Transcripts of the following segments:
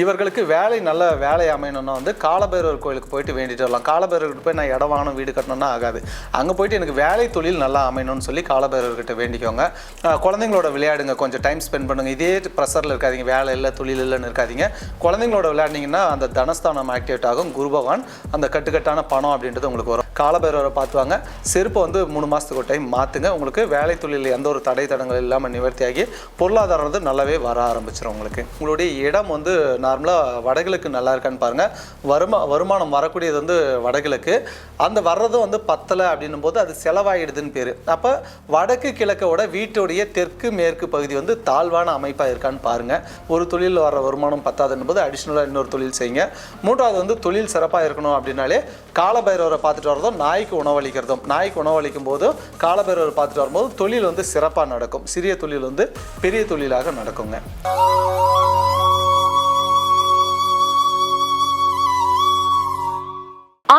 இவர்களுக்கு வேலை நல்ல வேலை அமையணும்னா வந்து காலபைரவர் கோயிலுக்கு போயிட்டு வேண்டிட்டு வரலாம். காலபைரவர்கிட்ட போய் நான் இடம் வாங்கணும் வீடு கட்டணும்னா ஆகாது. அங்கே போயிட்டு எனக்கு வேலை தொழில் நல்லா அமையணும்னு சொல்லி காலபைரவர்கிட்ட வேண்டிக்கோங்க. குழந்தைங்களோட விளையாடுங்க கொஞ்சம் டைம் ஸ்பெண்ட் பண்ணுங்கள் இதே ப்ரெஷரில் இருக்காதீங்க வேலை இல்லை தொழில் இல்லைன்னு இருக்காதீங்க. குழந்தைங்களோட விளையாடினீங்கன்னா அந்த தனஸ்தானம் ஆக்டிவேட் ஆகும். குரு பகவான் அந்த கட்டுக்கட்டான பணம் அப்படின்றது உங்களுக்கு வரும். காலபைரவரை பார்த்துவாங்க செருப்பை வந்து மூணு மாதத்துக்கு ஒரு டைம் மாற்றுங்க உங்களுக்கு வேலை தொழில் எந்த ஒரு தடை தடங்கள் இல்லாமல் நிவர்த்தியாகி பொருளாதாரம் வந்து நல்லாவே வர ஆரம்பிச்சிடும் உங்களுக்கு. உங்களுடைய இடம் வந்து நார்மலாக வடகிழக்கு நல்லா இருக்கான்னு பாருங்கள் வருமா வருமானம் வரக்கூடியது வந்து வடகிழக்கு. அந்த வர்றதும் வந்து பத்தலை அப்படின்னும் போது அது செலவாயிடுதுன்னு பேர். அப்போ வடக்கு கிழக்கோட வீட்டுடைய தெற்கு மேற்கு பகுதி வந்து தாழ்வான அமைப்பாக இருக்கான்னு பாருங்கள் ஒரு தொழில் வர வருமானம் பத்தாதுன்னு போது அடிஷ்னலாக இன்னொரு தொழில் செய்யுங்க. மூன்றாவது வந்து தொழில் சிறப்பாக இருக்கணும் அப்படின்னாலே காலபைரவரை பார்த்துட்டு வரதும் நாய்க்கு உணவளிக்கிறதும். நாய்க்கு உணவளிக்கும் போதும் காலபைரவரை பார்த்துட்டு வரும்போது தொழில் வந்து சிறப்பாக நடக்கும். சிறிய தொழில் வந்து பெரிய தொழிலாக நடக்குங்க.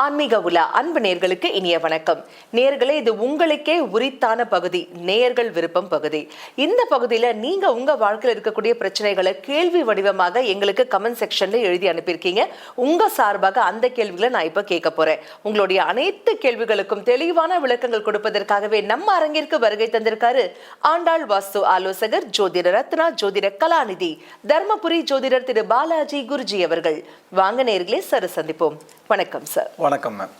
ஆன்மீக உலா அன்பு நேர்களுக்கு இனிய வணக்கம். நேர்களே இது உங்களுக்கே உரித்தான பகுதி நேயர்கள் விருப்பம் பகுதி. இந்த பகுதியில நீங்க உங்க வாழ்க்கையில் இருக்கக்கூடிய பிரச்சனைகளை கேள்வி வடிவமாக எங்களுக்கு கமெண்ட் செக்ஷன்ல எழுதி அனுப்பியிருக்கீங்க. உங்க சார்பாக அந்த கேள்விகளை நான் இப்ப கேட்க போறேன். உங்களுடைய அனைத்து கேள்விகளுக்கும் தெளிவான விளக்கங்கள் கொடுப்பதற்காகவே நம்ம அரங்கிற்கு வருகை தந்திருக்காரு ஆண்டாள் வாஸ்து ஆலோசகர் ஜோதிட ரத்னா ஜோதிட கலாநிதி தர்மபுரி ஜோதிடர் திரு பாலாஜி குருஜி அவர்கள். வாங்க நேர்களே சரி சந்திப்போம். வணக்கம் சார் வணக்கம் மேம்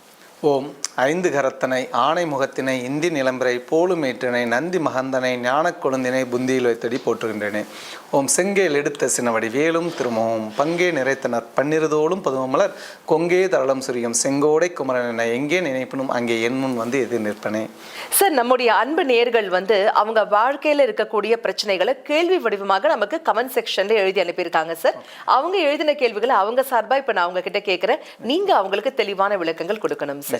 ஓம் ஐந்து கரத்தனை ஆணை முகத்தினை இந்தி நிலம்பரை போலுமேற்றினை நந்தி மகந்தனை ஞானக் கொழுந்தினை புந்தியில் வைத்தடி போற்றுகின்றனே. ஓம் செங்கேல் எடுத்த சினவடி வேலும் திருமோம். பங்கே நிறைத்தனர் பன்னிருதோளும் பதுமமலர் கொங்கே தரளம் சுரியம் செங்கோடை குமரனை எங்கே நினைப்பினும் அங்கே என் முன் வந்து எதிர் நிற்பனே. சார் நம்முடைய அன்பு நேர்கள் வந்து அவங்க வாழ்க்கையில இருக்கக்கூடிய பிரச்சனைகளை கேள்வி வடிவமாக நமக்கு கமெண்ட் செக்ஷன்ல எழுதி அனுப்பியிருக்காங்க சார். அவங்க எழுதின கேள்விகளை அவங்க சார்பா இப்ப நான் அவங்க கிட்ட கேட்கிறேன். நீங்க அவங்களுக்கு தெளிவான விளக்கங்கள் கொடுக்கணும் சார்.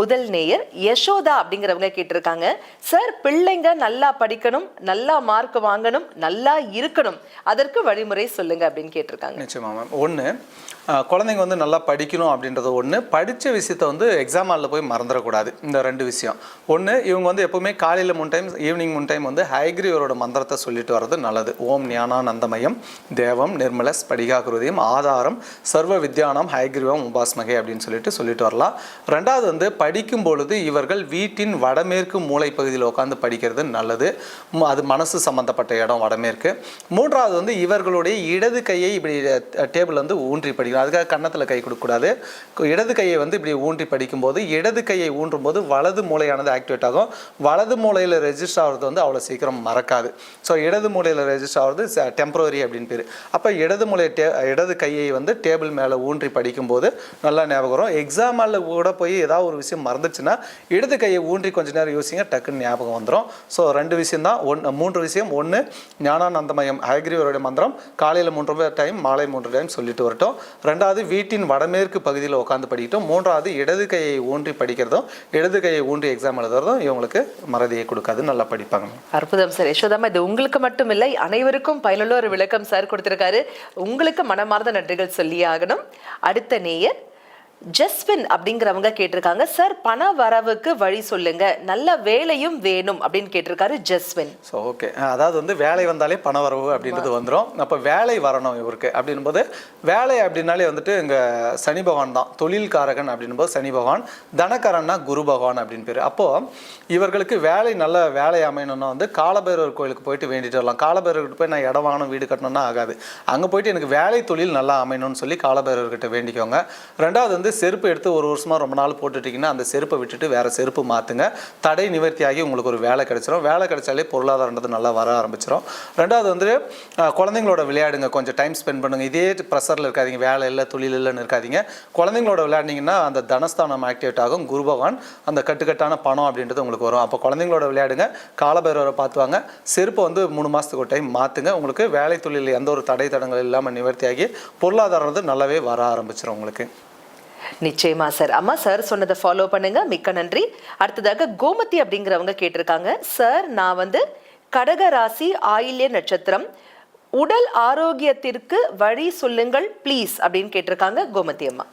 முதல் நேயர் யசோதா அப்படிங்கிறவங்க கேட்டிருக்காங்க. சார் பிள்ளைங்க நல்லா படிக்கணும் நல்லா மார்க் வாங்கணும் நல்லா இருக்கணும். அதற்கு வழிமுறை சொல்லுங்க அப்படின்னு கேட்டிருக்காங்க. நிச்சயமா மேம் ஒன்று குழந்தைங்க வந்து நல்லா படிக்கணும் அப்படின்றது ஒன்று படித்த விஷயத்த வந்து எக்ஸாம் ஹாலில் போய் மறந்துடக்கூடாது. இந்த ரெண்டு விஷயம். ஒன்று இவங்க வந்து எப்போவுமே காலையில் மூணு டைம் ஈவினிங் மூணு டைம் வந்து ஹைக்ரீவரோட மந்திரத்தை சொல்லிட்டு வர்றது நல்லது. ஓம் ஞானானந்தமயம் தேவம் நிர்மல ஸ்படிகாகிருதியம் ஆதாரம் சர்வ வித்யானம் ஹைக்ரீவம் உபாஸ்மகை அப்படின்னு சொல்லிட்டு சொல்லிட்டு வரலாம். ரெண்டாவது வந்து படிக்கும் பொழுது இவர்கள் வீட்டின் வடமேற்கு மூலை பகுதியில் உட்காந்து படிக்கிறது நல்லது. அது மனசு சம்பந்தப்பட்ட இடம் வடமேற்கு. மூன்றாவது வந்து இவர்களுடைய இடது கையை இப்படி டேபிள் வந்து ஊன்றி படிக்கணும். அதுக்காக கன்னத்தில் கை கொடுக்கக்கூடாது. இடது கையை வந்து இப்படி ஊன்றி படிக்கும்போது இடது கையை ஊன்றும் போது வலது மூளையானது ஆக்டிவேட் ஆகும். வலது மூளையில் ரெஜிஸ்டர் ஆகிறது வந்து அவ்வளோ சீக்கிரம் மறக்காது. ஸோ இடது மூலையில் ரெஜிஸ்டர் ஆகிறது டெம்பரரி அப்படின்னு பேர். அப்போ இடது மூளை டே இடது கையை வந்து டேபிள் மேலே ஊன்றி படிக்கும்போது நல்லா ஞாபகம் வரும். எக்ஸாம் கூட போய் ஏதாவது ஒரு விஷயம் மறந்துச்சுன்னா இடது கையை ஊன்றி கொஞ்ச நேரம் யோசிங்க டக்குன்னு ஞாபகம் வந்துடும் ஸோ ரெண்டு விஷயம் தான். ஒன்று மூன்று விஷயம். ஒன்று ஞானானந்தமயம் ஹயக்ரீவருடைய மந்திரம். காலையில் மூன்று டைம் மாலை மூன்று டைம் சொல்லிட்டு வரட்டும். ரெண்டாவது வீட்டின் வடமேற்கு பகுதியில் உட்காந்து படிக்கட்டும். மூன்றாவது இடது கையை ஊன்றி படிக்கிறதும் இடது கையை ஊன்றி எக்ஸாம் எழுதுறதும் இவங்களுக்கு மறதியை கொடுக்காது. நல்லா படிப்பாங்க. அற்புதம் சார். யசோதாமா இது உங்களுக்கு மட்டும் இல்லை அனைவருக்கும் பயனுள்ள ஒரு விளக்கம் சார் கொடுத்திருக்காரு. உங்களுக்கு மனமார்ந்த நன்றிகள் சொல்லியாகணும் அடுத்த நேயர் ஜஸ்வின் அப்படிங்கிறவங்க கேட்டிருக்காங்க. சார் பண வரவுக்கு வழி சொல்லுங்க. நல்ல வேலையும் வேணும் அப்படின்னு கேட்டிருக்காரு ஜஸ்வின் ஸோ ஓகே அதாவது வந்து வேலை வந்தாலே பண வரவு அப்படின்றது வந்துடும் அப்போ வேலை வரணும் இவருக்கு அப்படின்போது வேலை அப்படின்னாலே வந்துட்டு இங்கே சனி பகவான் தான். தொழில்காரகன் அப்படின்போது சனி பகவான். தனக்காரன்னா குரு பகவான் அப்படின்னு பேர். அப்போது இவர்களுக்கு வேலை நல்ல வேலை அமையணும்னா வந்து காலபைரவர் கோயிலுக்கு போயிட்டு வேண்டிட்டு வரலாம். காலபைரவர்கிட்ட போய் நான் இடம் வாங்கணும் வீடு கட்டணும்னா ஆகாது. அங்கே போயிட்டு எனக்கு வேலை தொழில் நல்லா அமையணும்னு சொல்லி காலபைரவர்கிட்ட வேண்டிக்கோங்க. ரெண்டாவது வந்து செருப்பு எடுத்து ஒரு வருஷமாக ரொம்ப நாள் போட்டுட்டிங்கன்னா அந்த செருப்பை விட்டுட்டு வேறு செருப்பு மாற்றுங்க தடை நிவர்த்தியாகி உங்களுக்கு ஒரு வேலை கிடைச்சிரும். வேலை கிடைச்சாலே பொருளாதாரன்றது நல்லா வர ஆரம்பிச்சிடும் ரெண்டாவது வந்து குழந்தைங்களோட விளையாடுங்க. கொஞ்சம் டைம் ஸ்பெண்ட் பண்ணுங்கள் இதே ப்ரெஷரில் இருக்காதீங்க. வேலை இல்லை தொழில் இல்லைன்னு இருக்காதீங்க. குழந்தைங்களோட விளையாடினீங்கன்னா அந்த தனஸ்தானம் ஆக்டிவேட் ஆகும். குரு பகவான் அந்த கட்டுக்கட்டான பணம் அப்படின்றது உங்களுக்கு வரும். அப்போ குழந்தைங்களோட விளையாடுங்க. காலபைரவரை பார்த்துவாங்க செருப்பை வந்து மூணு மாதத்துக்கு ஒரு டைம் மாற்றுங்க உங்களுக்கு வேலை தொழில் எந்த ஒரு தடை தடங்கள் இல்லாமல் நிவர்த்தியாகி பொருளாதாரம் வந்து நல்லாவே வர ஆரம்பிச்சிடும் உங்களுக்கு. நிச்சயமா சார் அம்மா சார் சொன்னதை ஃபாலோ பண்ணுங்க. மிக்க நன்றி. அடுத்ததாக கோமதி அப்படிங்கிறவங்க கேட்டிருக்காங்க. சார் நான் வந்து கடக ராசி ஆயில்ய நட்சத்திரம். உடல் ஆரோக்கியத்திற்கு வழி சொல்லுங்கள் ப்ளீஸ் அப்படின்னு கேட்டிருக்காங்க கோமதி அம்மா.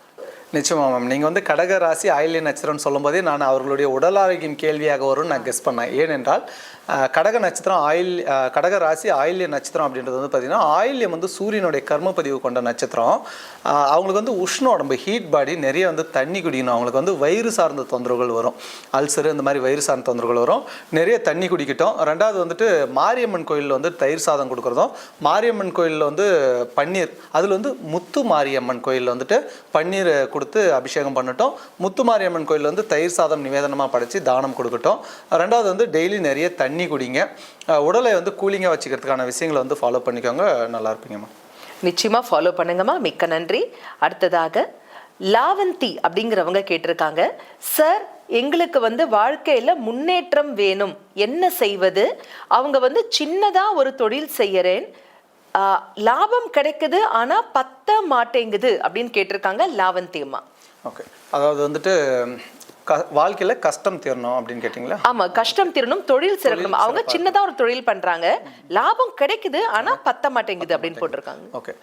நிச்சயமா மேம் நீங்கள் வந்து கடக ராசி ஆயில்ய நட்சத்திரம்னு சொல்லும்போதே நான் அவர்களுடைய உடல் ஆரோக்கியம் கேள்வியாக வரும்னு நான் கெஸ் பண்ணேன். ஏனென்றால் கடக நட்சத்திரம் ஆயில் கடக ராசி ஆயில்ய நட்சத்திரம் அப்படின்றது வந்து பார்த்திங்கன்னா ஆயில்யம் வந்து சூரியனுடைய கர்ம பதிவு கொண்ட நட்சத்திரம். அவங்களுக்கு வந்து உஷ்ண உடம்பு ஹீட் பாடி நிறைய வந்து தண்ணி குடிக்கணும். அவங்களுக்கு வந்து வயிறு சார்ந்த தொந்தரவுகள் வரும். அல்சர் இந்த மாதிரி வயிறு சார்ந்த தொந்தரவுகள் வரும். நிறைய தண்ணி குடிக்கட்டும். ரெண்டாவது வந்துட்டு மாரியம்மன் கோயிலில் வந்து தயிர் சாதம் கொடுக்குறதும் மாரியம்மன் கோயிலில் வந்து பன்னீர் அதில் வந்து முத்து மாரியம்மன் கோயிலில் வந்துட்டு பன்னீர் கொடுத்து அபிஷேகம் பண்ணட்டும். முத்து மாரியம்மன் கோயிலில் வந்து தயிர் சாதம் நிவேதனமாக படைத்து தானம் கொடுக்கட்டும். ரெண்டாவது வந்து டெய்லி நிறைய தண்ணி குடிங்க. அஹ் உடலை வந்து கூலிங்காக வச்சுக்கிறதுக்கான விஷயங்களை வந்து ஃபாலோ பண்ணிக்கோங்க. நல்லா இருப்பீங்கம்மா. நிச்சயமா ஃபாலோ பண்ணுங்கம்மா. மிக்க நன்றி. அடுத்ததாக லாவந்தி அப்படிங்கிறவங்க கேட்டிருக்காங்க. சார் எங்களுக்கு வந்து வாழ்க்கையில முன்னேற்றம் வேணும். என்ன செய்வது? அவங்க வந்து சின்னதா ஒரு தொழில் செய்யறேன். ஆஹ், லாபம் கிடைக்குது ஆனா பத்த மாட்டேங்குது. அப்படின்னு கேட்டிருக்காங்க லாவந்தி அம்மா. ஓகே. அதாவது வந்துட்டு வாழ்க்கையில் கஷ்டம் தீரணும் அப்படின்னு கேட்டிங்களா? ஆமா கஷ்டம் தீரணும் தொழில் சிறக்கணும். அவங்க சின்னதா ஒரு தொழில் பண்றாங்க. லாபம் கிடைக்குது ஆனா பத்த மாட்டேங்குது அப்படின்னு போட்டிருக்காங்க. ஓகே.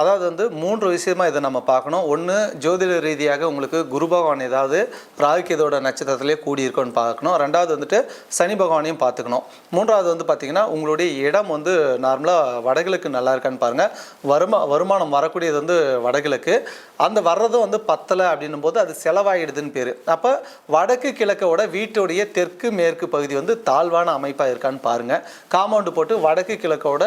அதாவது வந்து மூன்று விஷயமா இதை நம்ம பார்க்கணும். ஒன்று ஜோதிட ரீதியாக உங்களுக்கு குரு பகவான் ஏதாவது ராகுகேதோட நட்சத்திரத்திலே கூடி இருக்குன்னு பார்க்கணும். ரெண்டாவது வந்துட்டு சனி பகவானையும் பார்த்துக்கணும். மூன்றாவது வந்து பார்த்தீங்கன்னா உங்களுடைய இடம் வந்து நார்மலாக வடகிழக்கு நல்லா இருக்கான்னு பாருங்கள் வருமா வருமானம் வரக்கூடியது வந்து வடகிழக்கு. அந்த வர்றதும் வந்து பத்தலை அப்படின்னும் போது அது செலவாயிடுதுன்னு பேர். அப்போ வடக்கு கிழக்கோட வீட்டுடைய தெற்கு மேற்கு பகுதி வந்து தாழ்வான அமைப்பாக இருக்கான்னு பாருங்கள் காம்பவுண்டு போட்டு வடக்கு கிழக்கோட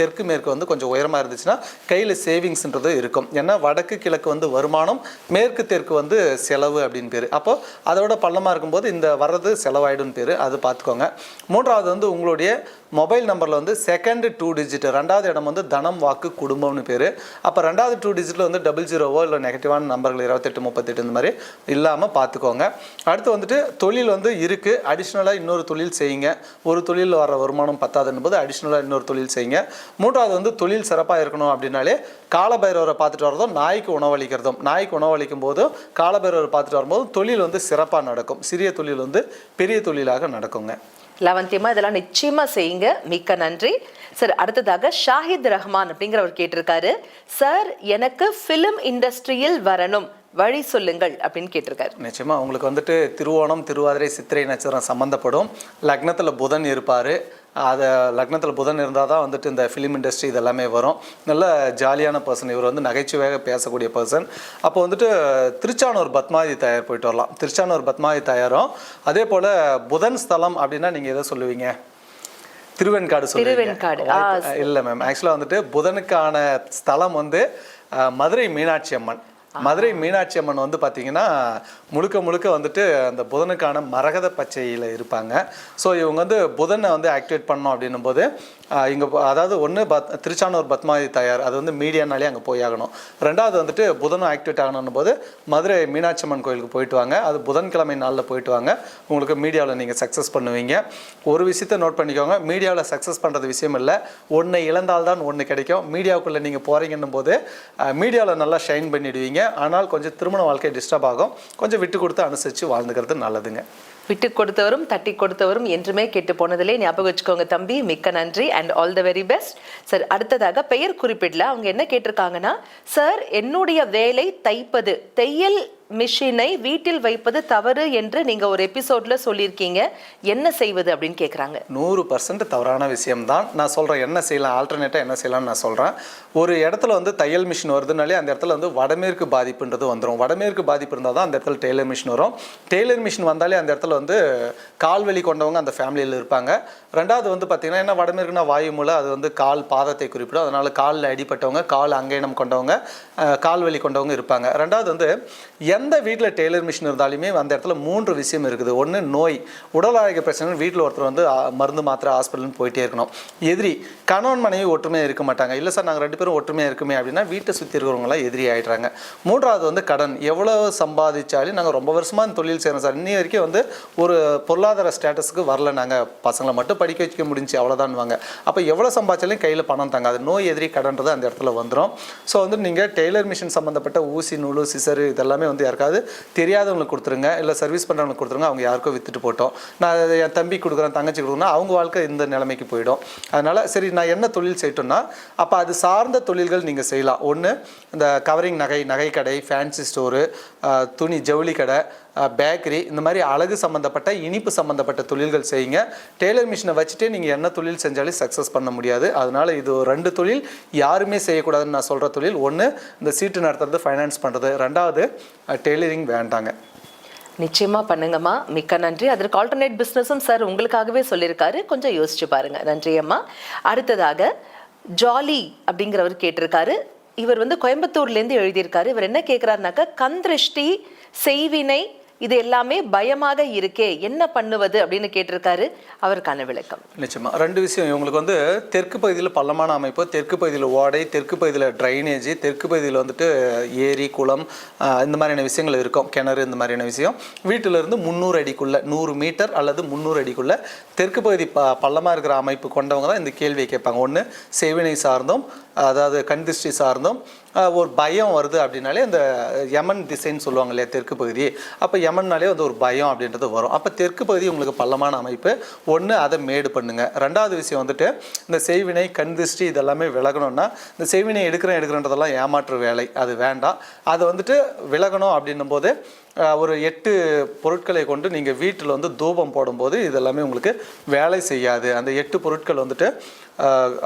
தெற்கு மேற்கு வந்து கொஞ்சம் உயரமாக இருந்துச்சுன்னா கையில் சேவிங்ஸ்ன்றது இருக்கும். ஏன்னா வடக்கு கிழக்கு வந்து வருமானம் மேற்கு தெற்கு வந்து செலவு அப்படின்னு பேர். அப்போ அதோட பள்ளமாக இருக்கும்போது இந்த வர்றது செலவாயிடும்னு பேர். அது பார்த்துக்கோங்க மூன்றாவது வந்து உங்களுடைய மொபைல் நம்பரில் வந்து செகண்ட் டூ டிஜிட் ரெண்டாவது இடம் வந்து தனம் வாக்கு குடும்பம்னு பேர். அப்போ ரெண்டாவது டூ டிஜிட்டில் வந்து டபுள் ஜீரோவோ இல்லை நெகட்டிவான நம்பர்கள் இருபத்தெட்டு முப்பத்தெட்டு இந்த மாதிரி இல்லாமல் பார்த்துக்கோங்க அடுத்து வந்துட்டு தொழில் வந்து இருக்குது அடிஷ்னலாக இன்னொரு தொழில் செய்யுங்க. ஒரு தொழில் வர வருமானம் பத்தாதுன்னு போது அடிஷ்னலாக இன்னொரு தொழில் செய்யுங்க. மூன்றாவது வந்து தொழில் சிறப்பாக இருக்கணும் அப்படின்னாலே காலபைரவரை பார்த்துட்டு வரதும் நாய்க்கு உணவளிக்கிறதும். நாய்க்கு உணவளிக்கும் போதும் காலபைரவரை பார்த்துட்டு வரும்போதும் தொழில் வந்து சிறப்பாக நடக்கும். சிறிய தொழில் வந்து பெரிய தொழிலாக நடக்குங்க. லவந்தியமா இதெல்லாம் நிச்சயமா செய்யுங்க. மிக்க நன்றி. சார் அடுத்ததாக ஷாஹித் ரஹ்மான் அப்படிங்கிறவர் கேட்டிருக்காரு. சார் எனக்கு ஃபிலிம் இண்டஸ்ட்ரியில் வரணும். வழி சொல்லுங்கள் அப்படின்னு கேட்டிருக்காரு. நிச்சயமா உங்களுக்கு வந்துட்டு திருவோணம் திருவாதிரை சித்திரை நட்சத்திரம் சம்மந்தப்படும் லக்னத்தில் புதன் இருப்பார். அதை லக்னத்தில் புதன் இருந்தால் தான் வந்துட்டு இந்த ஃபிலிம் இண்டஸ்ட்ரி இதெல்லாமே வரும். நல்ல ஜாலியான பர்சன் இவர் வந்து நகைச்சுவையாக பேசக்கூடிய பர்சன் அப்போ வந்துட்டு திருச்சானூர் பத்மாதி தயார் போயிட்டு வரலாம். திருச்சானூர் பத்மாதி தயாரும் அதே போல் புதன் ஸ்தலம் அப்படின்னா நீங்கள் எதை சொல்லுவீங்க? திருவெண்காடு சொல்லுவீங்க. இல்லை மேம் ஆக்சுவலாக வந்துட்டு புதனுக்கான ஸ்தலம் வந்து மதுரை மீனாட்சி அம்மன். மதுரை மீனாட்சி அம்மன் வந்து பார்த்தீங்கன்னா முழுக்க முழுக்க வந்துட்டு அந்த புதனுக்கான மரகத பச்சையில் இருப்பாங்க. ஸோ இவங்க வந்து புதனை வந்து ஆக்டிவேட் பண்ணோம் அப்படின்னும் போது இங்கே அதாவது ஒன்று பத் திருச்சானூர் பத்மாவதி தயார் அது வந்து மீடியானாலே அங்கே போய் ஆகணும். ரெண்டாவது வந்துட்டு புதனும் ஆக்டிவேட் ஆகணும் போது மதுரை மீனாட்சி அம்மன் கோயிலுக்கு போயிட்டு வாங்க. அது புதன்கிழமை நாளில் போயிட்டு வாங்க. உங்களுக்கு மீடியாவில் நீங்கள் சக்ஸஸ் பண்ணுவீங்க. ஒரு விஷயத்தை நோட் பண்ணிக்கோங்க. மீடியாவில் சக்ஸஸ் பண்ணுறது விஷயம் இல்லை. ஒன்று இழந்தால்தான் ஒன்று கிடைக்கும். மீடியாவுக்குள்ளே நீங்கள் போகிறீங்கன்னும் போது மீடியாவில் நல்லா ஷைன் பண்ணிடுவீங்க. ஆனால் கொஞ்சம் திருமண வாழ்க்கை டிஸ்டர்ப் ஆகும். கொஞ்சம் விட்டு கொடுத்து அனுசரித்து வாழ்ந்துக்கிறது நல்லதுங்க. விட்டு கொடுத்தவரும் தட்டி கொடுத்தவரும் என்றுமே கேட்டு போனதிலே ஞாபகம் வச்சுக்கோங்க தம்பி மிக்க நன்றி and all the very best sir அடுத்ததாக பெயர் குறிப்பிடல. அவங்க என்ன கேட்டிருக்காங்கன்னா சார் என்னுடைய வேலை தைப்பது தையல் மிஷினை வீட்டில் வைப்பது தவறு என்று நீங்க ஒரு எபிசோட்ல சொல்லியிருக்கீங்க. என்ன செய்வது அப்படின்னு கேட்குறாங்க நூறு பர்சன்ட் தவறான விஷயம்தான். நான் சொல்கிறேன் என்ன செய்யலாம்? ஆல்டர்னேட்டாக என்ன செய்யலாம்னு நான் சொல்கிறேன் ஒரு இடத்துல வந்து தையல் மிஷின் வருதுனாலே அந்த இடத்துல வந்து வடமேற்கு பாதிப்புன்றது வந்துடும் வடமேற்கு பாதிப்பு இருந்தால் தான் அந்த இடத்துல டெய்லர் மிஷின் வரும். டெய்லர் மிஷின் வந்தாலே அந்த இடத்துல வந்து கால்வெளி கொண்டவங்க அந்த ஃபேமிலியில் இருப்பாங்க. ரெண்டாவது வந்து பார்த்திங்கன்னா என்ன வடமேற்குனா வாயு மூலம் அது வந்து கால் பாதத்தை குறிப்பிடும். அதனால் காலில் அடிப்பட்டவங்க கால் அங்கீனம் கொண்டவங்க கால்வெளி கால் வலி கொண்டவங்க இருப்பாங்க. ரெண்டாவது வந்து எந்த எந்த வீட்டில் டெய்லர் மிஷின் இருந்தாலுமே அந்த இடத்துல மூன்று விஷயம் இருக்குது. ஒன்று நோய். உடல் ஆரோக்கிய பிரச்சனை வீட்டில் ஒருத்தர் வந்து மருந்து மாத்திரை ஹாஸ்பிட்டல்னு போயிட்டே இருக்கணும். எதிரி கணவன் மனைவி ஒற்றுமையாக இருக்க மாட்டாங்க. இல்லை சார் நாங்கள் ரெண்டு பேரும் ஒற்றுமையாக இருக்குமே அப்படின்னா வீட்டை சுற்றி இருக்கிறவங்களாம் எதிரி ஆயிடுறாங்க. மூன்றாவது வந்து கடன். எவ்வளோ சம்பாதிச்சாலும் நாங்கள் ரொம்ப வருஷமாக இந்த தொழில் செய்கிறோம் சார். இன்னி வரைக்கும் வந்து ஒரு பொருளாதார ஸ்டேட்டஸுக்கு வரல நாங்கள் பசங்களை மட்டும் படிக்க வைக்க முடிஞ்சு அவ்வளோதான்வாங்க அப்போ எவ்வளோ சம்பாதிச்சாலும் கையில் பணம் தாங்க. அது நோய் எதிரி கடன்றது அந்த இடத்துல வந்துடும் ஸோ வந்து நீங்கள் டெய்லர் மிஷின் சம்மந்தப்பட்ட ஊசி நூலு சிசரு இதெல்லாமே வந்து யாருக்காவது தெரியாதவங்களுக்கு கொடுத்துருங்க. இல்லை சர்வீஸ் பண்ணுறவங்களுக்கு கொடுத்துருங்க. அவங்க யாருக்கோ வித்துட்டு போட்டோம். நான் அதை என் தம்பி கொடுக்குறேன் தங்கச்சி கொடுக்குறேன்னா அவங்க வாழ்க்கை இந்த நிலைமைக்கு போயிடும். அதனால் சரி நான் என்ன தொழில் செய்யட்டோம்னா அப்போ அது சார்ந்த தொழில்கள் நீங்கள் செய்யலாம். ஒன்று இந்த கவரிங் நகை நகை கடை ஃபேன்சி ஸ்டோரு துணி ஜவுளி கடை பேக்கரி இந்த மாதிரி அழகு சம்மந்தப்பட்ட இனிப்பு சம்மந்தப்பட்ட தொழில்கள் செய்யுங்க. டெய்லர் மிஷினை வச்சுட்டே நீங்கள் என்ன தொழில் செஞ்சாலும் சக்ஸஸ் பண்ண முடியாது. அதனால் இது ஒரு ரெண்டு தொழில் யாருமே செய்யக்கூடாதுன்னு நான் சொல்கிற தொழில். ஒன்று இந்த சீட்டு நடத்துறது ஃபைனான்ஸ் பண்ணுறது ரெண்டாவது டெய்லரிங் வேண்டாங்க. நிச்சயமாக பண்ணுங்கம்மா. மிக்க நன்றி. அதற்கு ஆல்டர்னேட் பிஸ்னஸும் சார் உங்களுக்காகவே சொல்லியிருக்காரு. கொஞ்சம் யோசிச்சு பாருங்க. நன்றி அம்மா. அடுத்ததாக ஜாலி அப்படிங்கிறவர் கேட்டிருக்காரு. இவர் வந்து கோயம்புத்தூர்லேருந்து எழுதியிருக்காரு. இவர் என்ன கேட்குறாருனாக்கா கந்திருஷ்டி செய்வினை இது எல்லாமே பயமாக இருக்கே என்ன பண்ணுவது அப்படின்னு கேட்டிருக்காரு அவருக்கான விளக்கம். நிச்சயமா. ரெண்டு விஷயம். இவங்களுக்கு வந்து தெற்கு பகுதியில் பள்ளமான அமைப்பு தெற்கு பகுதியில் ஓடை தெற்கு பகுதியில் ட்ரைனேஜ் தெற்கு பகுதியில் வந்துட்டு ஏரி குளம் இந்த மாதிரியான விஷயங்கள் இருக்கும். கிணறு இந்த மாதிரியான விஷயம். வீட்டிலிருந்து முந்நூறு அடிக்குள்ள நூறு மீட்டர் அல்லது முந்நூறு அடிக்குள்ள தெற்கு பகுதி ப பள்ளமாக இருக்கிற அமைப்பு கொண்டவங்க தான் இந்த கேள்வியை கேட்பாங்க. ஒன்று சேவினை சார்ந்தும் அதாவது கண் திருஷ்டி சார்ந்தும் ஒரு பயம் வருது அப்படின்னாலே அந்த யமன் திசைன்னு சொல்லுவாங்க இல்லையா தெற்கு பகுதி. அப்போ யமன்னாலே வந்து ஒரு பயம் அப்படின்றது வரும். அப்போ தெற்கு பகுதி உங்களுக்கு பள்ளமான அமைப்பு. ஒன்று அதை மேடு பண்ணுங்கள் ரெண்டாவது விஷயம் வந்துட்டு இந்த செய்வினை கண் திருஷ்டி இதெல்லாமே விலகணும்னா இந்த செய்வினை எடுக்கிறேன் எடுக்கிறேன்றதெல்லாம் ஏமாற்று வேலை. அது வேண்டாம். அது வந்துட்டு விலகணும் அப்படின்னும் போது ஒரு எட்டு பொருட்களை கொண்டு நீங்கள் வீட்டில் வந்து தூபம் போடும்போது இதெல்லாமே உங்களுக்கு வேலை செய்யாது. அந்த எட்டு பொருட்கள் வந்துட்டு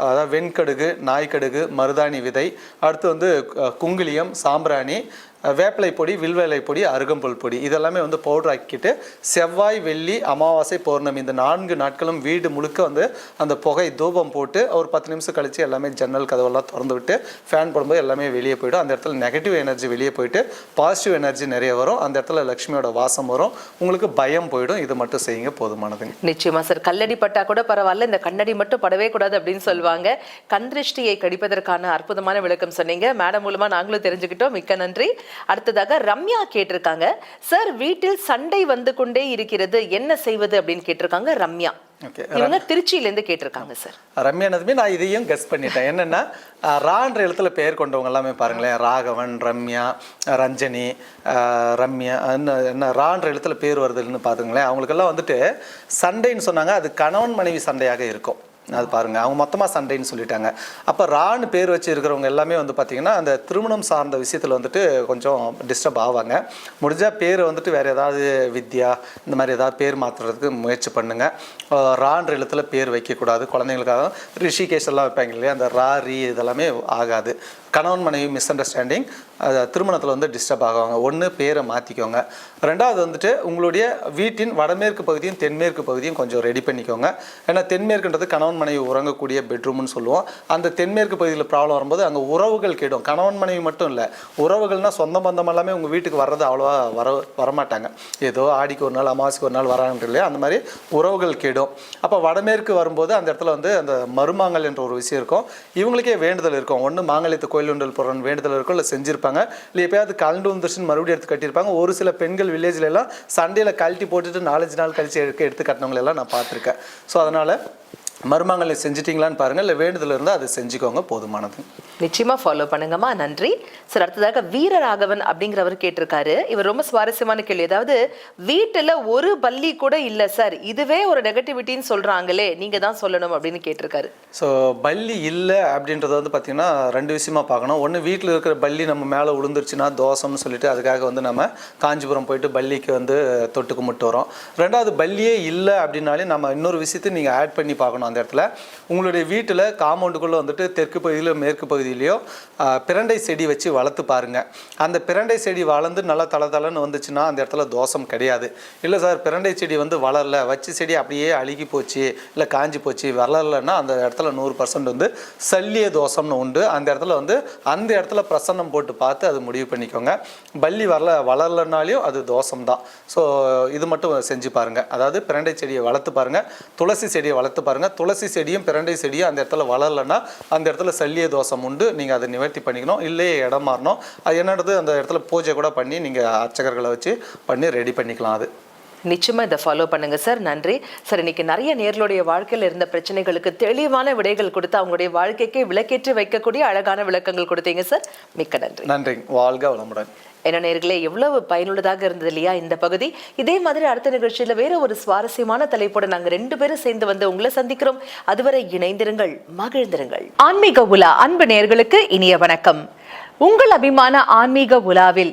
அதாவது வெண்கடுகு நாய்க்கடுகு மருதாணி விதை அடுத்து வந்து குங்கிலியம் குங்குலியம் சாம்பிராணி வேப்பிலை பொடி வில்வேலை பொடி அருகம்புல் பொடி. இதெல்லாமே வந்து பவுடர் ஆக்கிட்டு செவ்வாய் வெள்ளி அமாவாசை பௌர்ணமி இந்த நான்கு நாட்களும் வீடு முழுக்க வந்து அந்த புகை தூபம் போட்டு ஒரு பத்து நிமிஷம் கழித்து எல்லாமே ஜன்னல் கதவெல்லாம் திறந்து விட்டு ஃபேன் போடும்போது எல்லாமே வெளியே போயிடும். அந்த இடத்துல நெகட்டிவ் எனர்ஜி வெளியே போயிட்டு பாசிட்டிவ் எனர்ஜி நிறைய வரும். அந்த இடத்துல லக்ஷ்மியோட வாசம் வரும். உங்களுக்கு பயம் போயிடும். இது மட்டும் செய்யுங்க. போதுமானதுங்க. நிச்சயமா சார் கல்லடி பட்டா கூட பரவாயில்ல. இந்த கண்ணடி மட்டும் படவே கூடாது அப்படின்னு சொல்லுவாங்க. கந்திருஷ்டியை கடிப்பதற்கான அற்புதமான விளக்கம் சொன்னீங்க. மேடம் மூலமாக நாங்களும் தெரிஞ்சுக்கிட்டோம். மிக்க நன்றி. அடுத்ததாக ரம்யா கேட்டிருக்காங்க சார் வீட்டில் சண்டை வந்து கொண்டே இருக்கிறது என்ன செய்வது? அப்படின்னு கேட்டிருக்காங்க ரம்யா. ஓகே இவங்க திருச்சியில இருந்து கேட்டிருக்காங்க சார். ரம்யானதுமே நான் இதையும் கெஸ் பண்ணிட்டேன். என்னென்னா ரான்ற எழுத்துல பெயர் கொண்டவங்க எல்லாமே பாருங்களேன். ராகவன் ரம்யா ரஞ்சனி ரம்யா என்ன என்ன ரான்ற எழுத்துல பேர் வருதுன்னு பார்த்துங்களேன் அவங்களுக்கெல்லாம் வந்துட்டு சண்டைன்னு சொன்னாங்க. அது கணவன் மனைவி சண்டையாக இருக்கும். அது பாருங்கள் அவங்க மொத்தமாக சண்டைன்னு சொல்லிட்டாங்க. அப்போ ரான்னு பேர் வச்சு இருக்கிறவங்க எல்லாமே வந்து பார்த்திங்கன்னா அந்த திருமணம் சார்ந்த விஷயத்தில் வந்துட்டு கொஞ்சம் டிஸ்டர்ப் ஆவாங்க. முடிஞ்சால் பேர் வந்துட்டு வேறு ஏதாவது வித்யா இந்த மாதிரி ஏதாவது பேர் மாற்றுறதுக்கு முயற்சி பண்ணுங்க. ரான்ற எழுத்துல பேர் வைக்கக்கூடாது. குழந்தைங்களுக்காக ரிஷிகேஷ் எல்லாம் வைப்பாங்க இல்லையா அந்த ரா ரீ இதெல்லாமே ஆகாது. கணவன் மனைவி மிஸ் அண்டர்ஸ்டாண்டிங் திருமணத்தில் வந்து டிஸ்டர்ப் ஆகுவாங்க ஒன்று பேரை மாற்றிக்கோங்க ரெண்டாவது வந்துட்டு உங்களுடைய வீட்டின் வடமேற்கு பகுதியும் தென்மேற்கு பகுதியும் கொஞ்சம் ரெடி பண்ணிக்கோங்க. ஏன்னா தென்மேற்குன்றது கணவன் மனைவி உறங்கக்கூடிய பெட்ரூம்னு சொல்லுவோம். அந்த தென்மேற்கு பகுதியில் ப்ராப்ளம் வரும்போது அங்கே உறவுகள் கெடும். கணவன் மனைவி மட்டும் இல்லை உறவுகள்னா சொந்த பந்தம் எல்லாமே உங்கள் வீட்டுக்கு வர்றது அவ்வளோவா வர வரமாட்டாங்க. ஏதோ ஆடிக்கு ஒரு நாள் அமாவாசைக்கு ஒரு நாள் வராங்க இல்லையா அந்த மாதிரி உறவுகள் கெடும். அப்போ வடமேற்கு வரும்போது அந்த இடத்துல வந்து அந்த மருமாங்கல் என்ற ஒரு விஷயம் இருக்கும். இவங்களுக்கே வேண்டுதல் இருக்கும். ஒன்று மாங்கல்யத்து கோயில் உண்டல் போடுறன்னு வேண்டுதல் இருக்கும் இல்லை செஞ்சிருப்பாங்க இல்லை எப்பயாவது கலண்டு வந்துருச்சுன்னு மறுபடியும் எடுத்து கட்டியிருப்பாங்க. ஒரு சில பெண்கள் வில்லேஜ்ல எல்லாம் சண்டையில் கழட்டி போட்டுட்டு நாலஞ்சு நாள் கழிச்சு எடுக்க எடுத்து கட்டினவங்களெல்லாம் நான் பார்த்துருக்கேன். ஸோ அதனால் மருமங்களை செஞ்சிட்டிங்களான்னு பாருங்கள் இல்லை வேண்டுதல் இருந்தால் அதை செஞ்சுக்கோங்க போதுமானது. நிச்சயமா ஃபாலோ பண்ணுங்கம்மா. நன்றி. சார் அடுத்ததாக வீரராகவன் அப்படிங்கிறவர் கேட்டிருக்காரு. இவர் ரொம்ப சுவாரஸ்யமான கேள்வி. அதாவது வீட்டுல ஒரு பள்ளி கூட இல்ல சார் இதுவே ஒரு நெகட்டிவிட்டின்னு சொல்றாங்களே நீங்க தான் சொல்லணும் அப்படின்னு கேட்டிருக்காரு. ஸோ பல்லி இல்லை அப்படின்றத வந்து பார்த்திங்கன்னா ரெண்டு விஷயமா பார்க்கணும். ஒன்று வீட்டில் இருக்கிற பல்லி நம்ம மேலே விழுந்துருச்சுன்னா தோசம்னு சொல்லிட்டு அதுக்காக வந்து நம்ம காஞ்சிபுரம் போயிட்டு பல்லிக்கு வந்து தொட்டு கும்பிட்டு வரோம். ரெண்டாவது பல்லியே இல்லை அப்படின்னாலே நம்ம இன்னொரு விஷயத்தை நீங்கள் ஆட் பண்ணி பார்க்கணும். பண்ணணும் அந்த இடத்துல. உங்களுடைய வீட்டில் காம்பவுண்டுக்குள்ளே வந்துட்டு தெற்கு பகுதியிலோ மேற்கு பகுதியிலையோ பிரண்டை செடி வச்சு வளர்த்து பாருங்கள் அந்த பிரண்டை செடி வளர்ந்து நல்லா தள தளன்னு வந்துச்சுன்னா அந்த இடத்துல தோஷம் கிடையாது. இல்லை சார் பிரண்டை செடி வந்து வளரல வச்சு செடி அப்படியே அழுகி போச்சு இல்லை காஞ்சி போச்சு வளரலைன்னா அந்த இடத்துல நூறு பர்சன்ட் வந்து சல்லிய தோஷம்னு உண்டு. அந்த இடத்துல வந்து அந்த இடத்துல பிரசன்னம் போட்டு பார்த்து அது முடிவு பண்ணிக்கோங்க. பள்ளி வரல வளரலனாலையும் அது தோஷம் தான் ஸோ இது மட்டும் செஞ்சு பாருங்கள் அதாவது பிரண்டை செடியை வளர்த்து பாருங்கள் துளசி செடியை வளர்த்து பாருங்கள் துளசி செடியும் பிரண்டை செடியும் அந்த இடத்துல வளரலன்னா அந்த இடத்துல சல்லிய தோஷம் உண்டு. நீங்கள் அதை நிவர்த்தி பண்ணிக்கணும். இல்லையே இடம் மாறணும். அது என்னது அந்த இடத்துல பூஜை கூட பண்ணி நீங்கள் அர்ச்சகர்களை வச்சு பண்ணி ரெடி பண்ணிக்கலாம் அது. நிச்சயமா இதை ஃபாலோ பண்ணுங்க சார் நன்றி. சார் இன்னைக்கு நிறைய நேர்களுடைய வாழ்க்கையில் இருந்த பிரச்சனைகளுக்கு தெளிவான விடைகள் கொடுத்து அவங்களுடைய வாழ்க்கைக்கு விளக்கேற்றி வைக்கக்கூடிய அழகான விளக்கங்கள் கொடுத்தீங்க சார் மிக்க நன்றி. நன்றி. வாழ்க வளமுடன். என்ன நேர்களே எவ்வளவு பயனுள்ளதாக இருந்தது இல்லையா இந்த பகுதி? இதே மாதிரி அடுத்த நிகழ்ச்சியில வேற ஒரு சுவாரஸ்யமான தலைப்போட நாங்க ரெண்டு பேரும் சேர்ந்து வந்து உங்களை சந்திக்கிறோம். அதுவரை இணைந்திருங்கள் மகிழ்ந்திருங்கள். ஆன்மீக உலா அன்பு நேர்களுக்கு இனிய வணக்கம். உங்கள் அபிமான ஆன்மீக உலாவில்